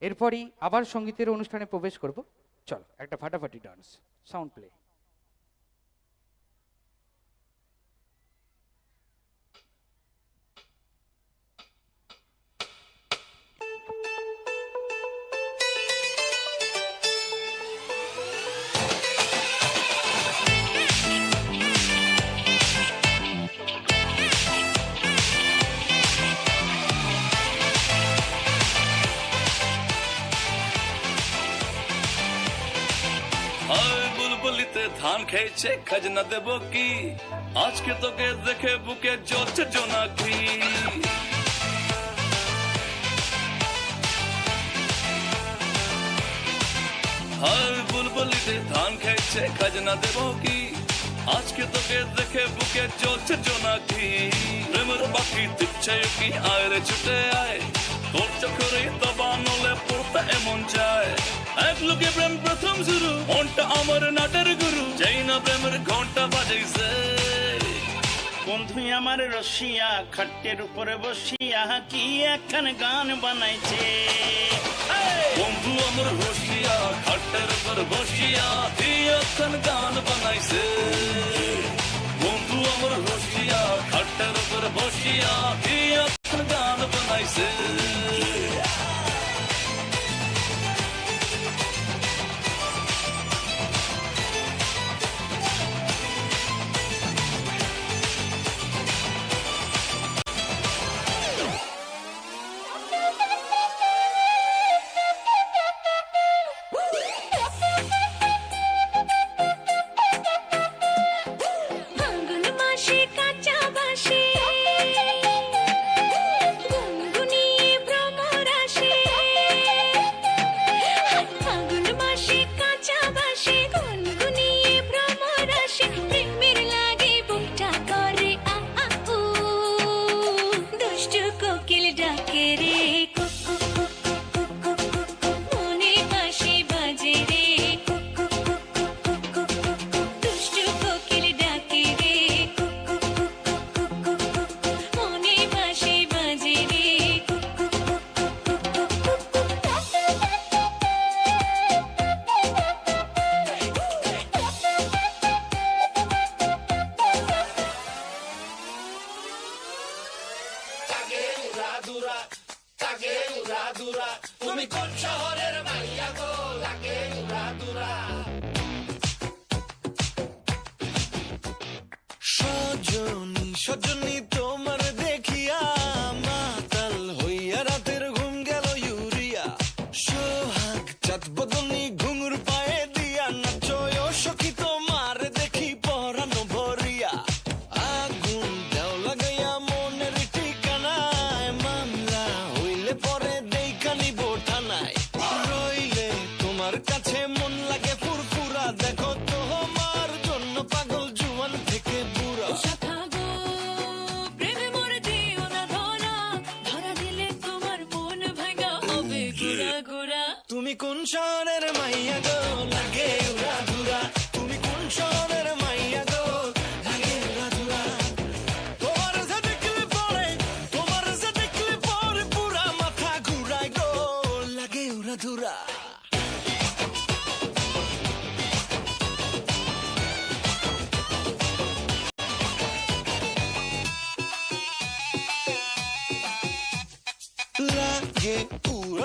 এরপরই আবার সঙ্গীতের অনুষ্ঠানে প্রবেশ করব। চল একটা ফাটাফাটি ডান্স সাউন্ড প্লে খেয়েছে খাজনা দেব কি? আজকে তোকে দেখে বুকে জ্বলছে জোনাকি। হায় বুলবুলিতে ধান খেয়েছে খাজনা দেব কি? আজকে তোকে দেখে বুকে জ্বলছে জোনাকি। প্রেমের পাখি দিচ্ছে কি আয় রে ছুটে আয়? তোর চোখেরই দবা নলে পড়তে এমন চায়। এক লোকে প্রেম প্রথম শুরু, মনটা আমার নাটের গুরু। প্রেমের ঘণ্টা বাজাইছে। বন্ধু আমার রসিয়া খাটের উপরে বসিয়া কি একখান গান বানাইছে? বন্ধু আমার রসিয়া খাটের উপর বসিয়া এখন গান বানাইছে। বন্ধু আমার রসিয়া খাটের উপর বসিয়া এখন গান বানাইছে। সজনী তোমার দেখি পরানো ভরিয়া। আগুন লাগাইয়া মনের ঠিকানায়, মামলা হইলে পরে দেইখানি বোঠানায় রইলে তোমার কাছে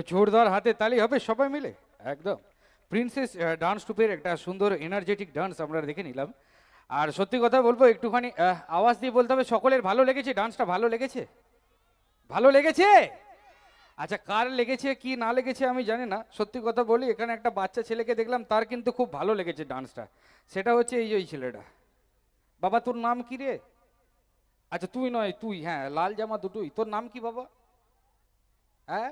একটু জোরদার হাতে তালি হবে সবাই মিলে? একদম। প্রিন্সেস ডান্স টুপের একটা সুন্দর এনার্জেটিক ডান্স আমরা দেখে নিলাম। আর সত্যি কথা বলব, একটুখানি আওয়াজ দিয়ে বলতে হবে, সকলের ভালো লেগেছে? ডান্সটা ভালো লেগেছে? ভালো লেগেছে? আচ্ছা কার লেগেছে, কি না লেগেছে আমি জানি না। সত্যি কথা বলি, এখানে একটা বাচ্চা ছেলেকে দেখলাম, তার কিন্তু খুব ভালো লেগেছে ডান্সটা সেটা হচ্ছে এই ওই ছেলেটা। বাবা, তোর নাম কি রে? আচ্ছা তুই নয়, তুই হ্যাঁ লাল জামা দুটোই। তোর নাম কি বাবা? হ্যাঁ?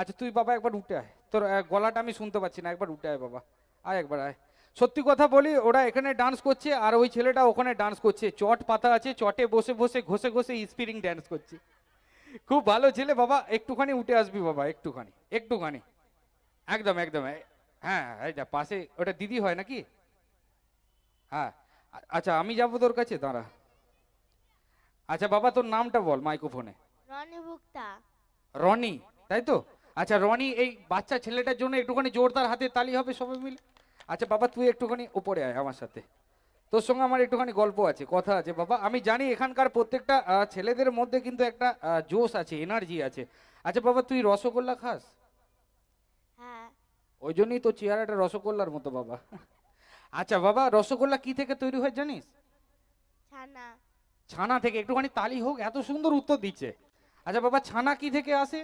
আচ্ছা তুই বাবা একবার উঠে আয়। তোর গলাটা আমি শুনতে পাচ্ছি না। একবার উঠে আয় বাবা। আয় একবার আয়। সত্যি কথা বলি ওরা এখানে ডান্স করছে আর ওই ছেলেটা ওখানে ডান্স করছে। চট পাতা আছে চটে বসে বসে ঘষে ঘষে স্পিরিং ডান্স করছে। খুব ভালো ছেলে বাবা একটুখানি উঠে আসবি বাবা একটুখানি একটুখানি। একদম একদম। হ্যাঁ এই যা পাশে ওটা দিদি হয় নাকি? হ্যাঁ আচ্ছা আমি যাব তোর কাছে দাঁড়া। আচ্ছা বাবা তোর নামটা বল মাইক্রোফোনে। রনি ভুক্তা। রনি তাই তো? আচ্ছা রনি এই বাচ্চা ছেলেটার জন্য একটুখানি জোরদার হাতে তালি হবে সবাই মিলে? আচ্ছা বাবা তুই একটুখানি উপরে আয় আমার সাথে। তোর সঙ্গে আমার একটুখানি গল্প আছে কথা আছে। বাবা আমি জানি এখানকার প্রত্যেকটা ছেলেদের মধ্যে কিন্তু একটা জোশ আছে এনার্জি আছে। আচ্ছা বাবা তুই রসগোল্লা খাস? হ্যাঁ। ওই জন্যই তো চেহারাটা রসগোল্লার মতো বাবা। আচ্ছা বাবা রসগোল্লা কি থেকে তৈরি হয় জানিস? ছানা। ছানা থেকে একটুখানি তালি হোক এত সুন্দর উত্তর দিচ্ছে। আচ্ছা বাবা ছানা কি থেকে আসে?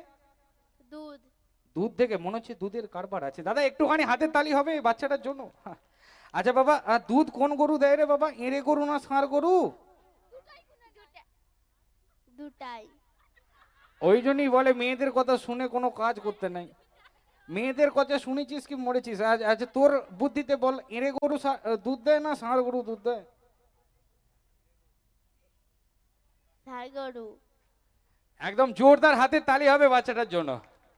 দুধ। দুধ থেকে মনে হচ্ছে দুধের কারবার আছে। দাদা একটুখানি হাতের তালি হবে বাচ্চাটার জন্য। আচ্ছা বাবা আহ, দুধ কোন গরু দেয় রে বাবা? এঁড়ে গরু না ষাঁড় গরু? দুটাই ওই জন্যই বলে মেয়েদের কথা শুনে কোনো কাজ করতে নাই। মেয়েদের কথা শুনেছিস কি মরেছিস? আজ আচ্ছা তোর বুদ্ধিতে বল এঁড়ে গরু দুধ দেয় না ষাঁড় গরু দুধ দেয়? ষাড় গরু। একদম জোরদার হাতে তালি হবে বাচ্চাটার জন্য।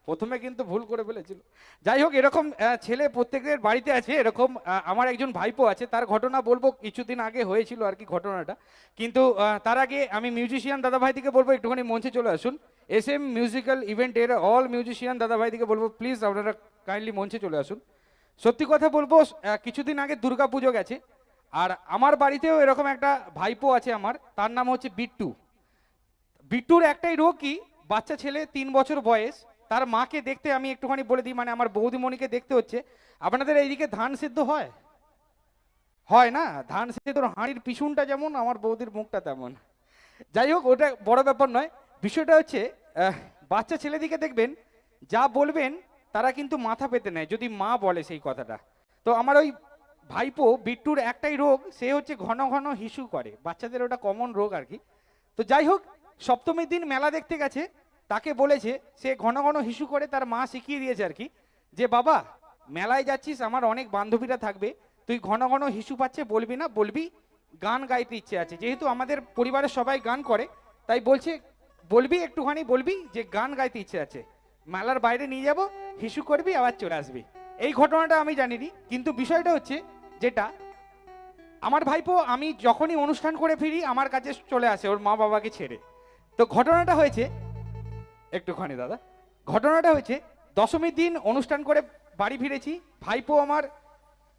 প্রথমে কিন্তু ভুল করে ফেলেছিল। যাই হোক, এরকম ছেলে প্রত্যেকের বাড়িতে আছে, এরকম আমার একজন ভাইপো আছে, তার ঘটনা বলব, কিছুদিন আগে হয়েছিল আর কি ঘটনাটা। কিন্তু তার আগে আমি মিউজিশিয়ান দাদা ভাই থেকে বলব, একটুখানি মঞ্চে চলে আসুন। এস এম মিউজিক্যাল ইভেন্টের অল মিউজিশিয়ান দাদা ভাই থেকে বলব প্লিজ আপনারা কাইন্ডলি মঞ্চে চলে আসুন। সত্যি কথা বলব কিছুদিন আগে দুর্গা পুজো গেছে, আর আমার বাড়িতেও এরকম একটা ভাইপো আছে আমার, তার নাম হচ্ছে বিট্টু। বিট্টুর একটাই রোগ কি বাচ্চা ছেলে তিন বছর বয়স তার মাকে দেখতে আমি একটুখানি বলে দিই মানে আমার বৌদিমণিকে দেখতে হচ্ছে। আপনাদের এইদিকে ধান সিদ্ধ হয়? হয় না? ধান সিদ্ধ হাঁড়ির পিছনটা যেমন, আমার বৌদির মুখটা তেমন। যাই হোক, ওটা বড় ব্যাপার নয়। বিষয়টা হচ্ছে বাচ্চা ছেলেদিকে দেখবেন, যা বলবেন, তারা কিন্তু মাথা পেতে নেয়, যদি মা বলে সেই কথাটা। তো আমার ওই ভাইপো, বিট্টুর একটাই রোগ, সে হচ্ছে ঘন ঘন হিসু করে। বাচ্চাদের ওটা কমন রোগ আর কি। তো যাই হোক, সপ্তমীর দিন মেলা দেখতে গেছে। তাকে বলেছে, সে ঘন ঘন হিসু করে তার মা শিখিয়ে দিয়েছে আর কি, যে বাবা, মেলায় যাচ্ছিস, আমার অনেক বান্ধবীরা থাকবে, তুই ঘন ঘন হিসু পাচ্ছে, বলবি না, বলবি, গান গাইতে ইচ্ছে আছে। যেহেতু আমাদের পরিবারের সবাই গান করে, তাই বলছে, বলবি একটুখানি, বলবি যে গান গাইতে ইচ্ছে আছে। মেলার বাইরে নিয়ে যাব, হিসু করবি, আবার চলে আসবি। এই ঘটনাটা আমি জানিনি, কিন্তু বিষয়টা হচ্ছে যেটা, আমার ভাইপো, আমি যখনই অনুষ্ঠান করে ফিরি, আমার কাছে চলে আসে, ওর মা বাবাকে ছেড়ে। তো ঘটনাটা হয়েছে একটুখানি দাদা। ঘটনাটা হয়েছে, দশমীর দিন অনুষ্ঠান করে বাড়ি ফিরেছি, ভাইপো আমার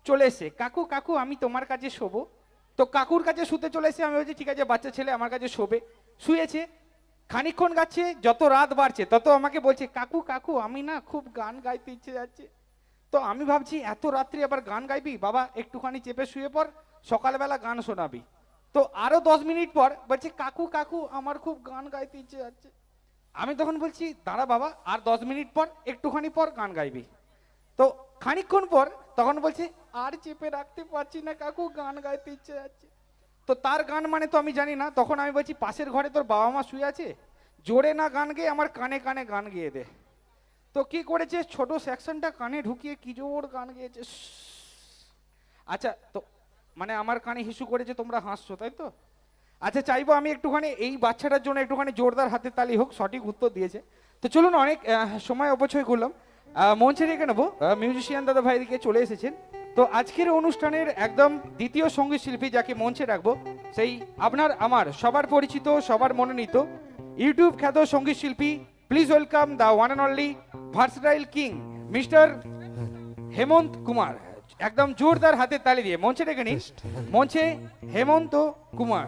চলে এসে কাকু কাকু, আমি তোমার কাছে শোবো। তো কাকুর কাছে শুতে চলে এসে আমি বলছি, ঠিক আছে, বাচ্চা ছেলে আমার কাছে শোবে। শুয়েছে, খানিকক্ষণ গাচ্ছে, যত রাত বাড়ছে, তত আমাকে বলছে, কাকু কাকু, আমি না খুব গান গাইতে ইচ্ছে যাচ্ছে। তো আমি ভাবছি, এত রাত্রি আবার গান গাইবি? বাবা, একটুখানি চেপে শুয়ে পর সকালবেলা গান শোনাবি। তো আরও দশ মিনিট পর বলছে, কাকু কাকু, আমার খুব গান গাইতে ইচ্ছে যাচ্ছে। আমি তখন বলছি, দাঁড়া বাবা, আর দশ মিনিট পর একটুখানি পর গান গাইবি। তো খানিকক্ষণ পর তখন বলছে, আর চেপে রাখতে পারছি না কাকু, গান গাইতে ইচ্ছে যাচ্ছে। তো তার গান মানে তো আমি জানি না, তখন আমি বলছি, পাশের ঘরে তোর বাবা মা শুয়ে আছে? জোরে না গান গেয়ে আমার কানে কানে গান গেয়ে দে। তো কি করেছে, ছোট সেকশনটা কানে ঢুকিয়ে কি জোর গান গেয়েছে আচ্ছা তো মানে আমার কানে হিসু করেছে, তোমরা হাসছো, তাই তো? আচ্ছা চাইব আমি একটুখানি এই বাচ্চাটার জন্য একটুখানি জোরদার হাতে তালি হোক সঠিক উত্তর দিয়েছে। তো চলুন অনেক সময় অপচয় করলাম। মঞ্চে রেখে নেব মিউজিশিয়ান দাদা ভাইদিকে চলে এসেছেন। তো আজকের অনুষ্ঠানের একদম দ্বিতীয় সংগীত শিল্পী যাকে মঞ্চে রাখব সেই আপনার আমার সবার পরিচিত সবার মনোনীত ইউটিউব খ্যাত সংগীত শিল্পী please welcome the one and only versatile king mister Hemant Kumar. একদম জোরদার হাতে তালি দিয়ে। মঞ্চে রেখে নিন মঞ্চে হেমন্ত কুমার।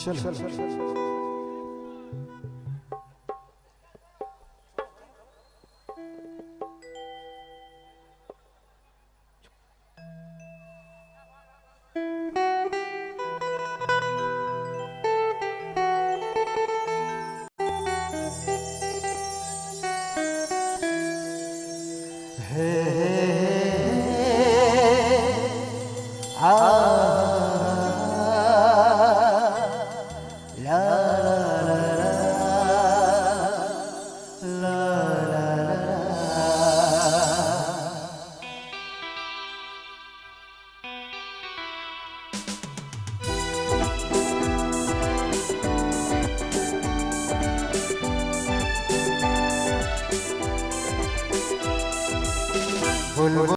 চল চল